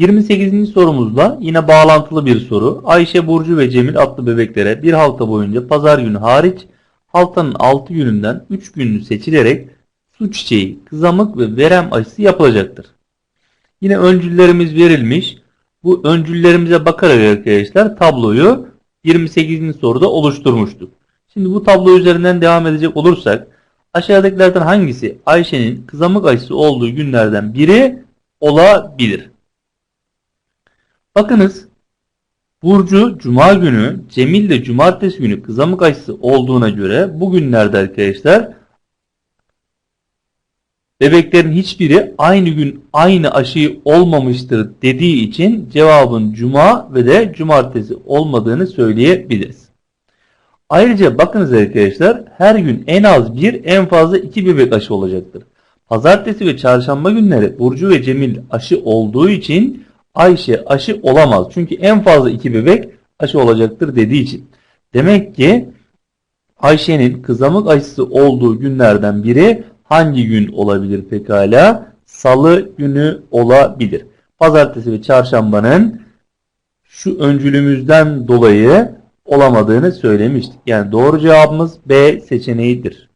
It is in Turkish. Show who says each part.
Speaker 1: 28. sorumuzda yine bağlantılı bir soru. Ayşe, Burcu ve Cemil adlı bebeklere bir hafta boyunca pazar günü hariç haftanın 6 gününden 3 gününü seçilerek su çiçeği, kızamık ve verem aşısı yapılacaktır. Yine öncüllerimiz verilmiş. Bu öncüllerimize bakarak arkadaşlar tabloyu 28. soruda oluşturmuştuk. Şimdi bu tablo üzerinden devam edecek olursak aşağıdakilerden hangisi Ayşe'nin kızamık aşısı olduğu günlerden biri olabilir? Bakınız Burcu Cuma günü, Cemil de Cumartesi günü kızamık aşısı olduğuna göre bugünlerde arkadaşlar bebeklerin hiçbiri aynı gün aynı aşıyı olmamıştır dediği için cevabın Cuma ve de Cumartesi olmadığını söyleyebiliriz. Ayrıca bakınız arkadaşlar her gün en az bir en fazla iki bebek aşı olacaktır. Pazartesi ve çarşamba günleri Burcu ve Cemil aşı olduğu için Ayşe aşı olamaz. Çünkü en fazla iki bebek aşı olacaktır dediği için. Demek ki Ayşe'nin kızamık aşısı olduğu günlerden biri hangi gün olabilir pekala? Salı günü olabilir. Pazartesi ve çarşambanın şu öncülümüzden dolayı olamadığını söylemiştik. Yani doğru cevabımız B seçeneğidir.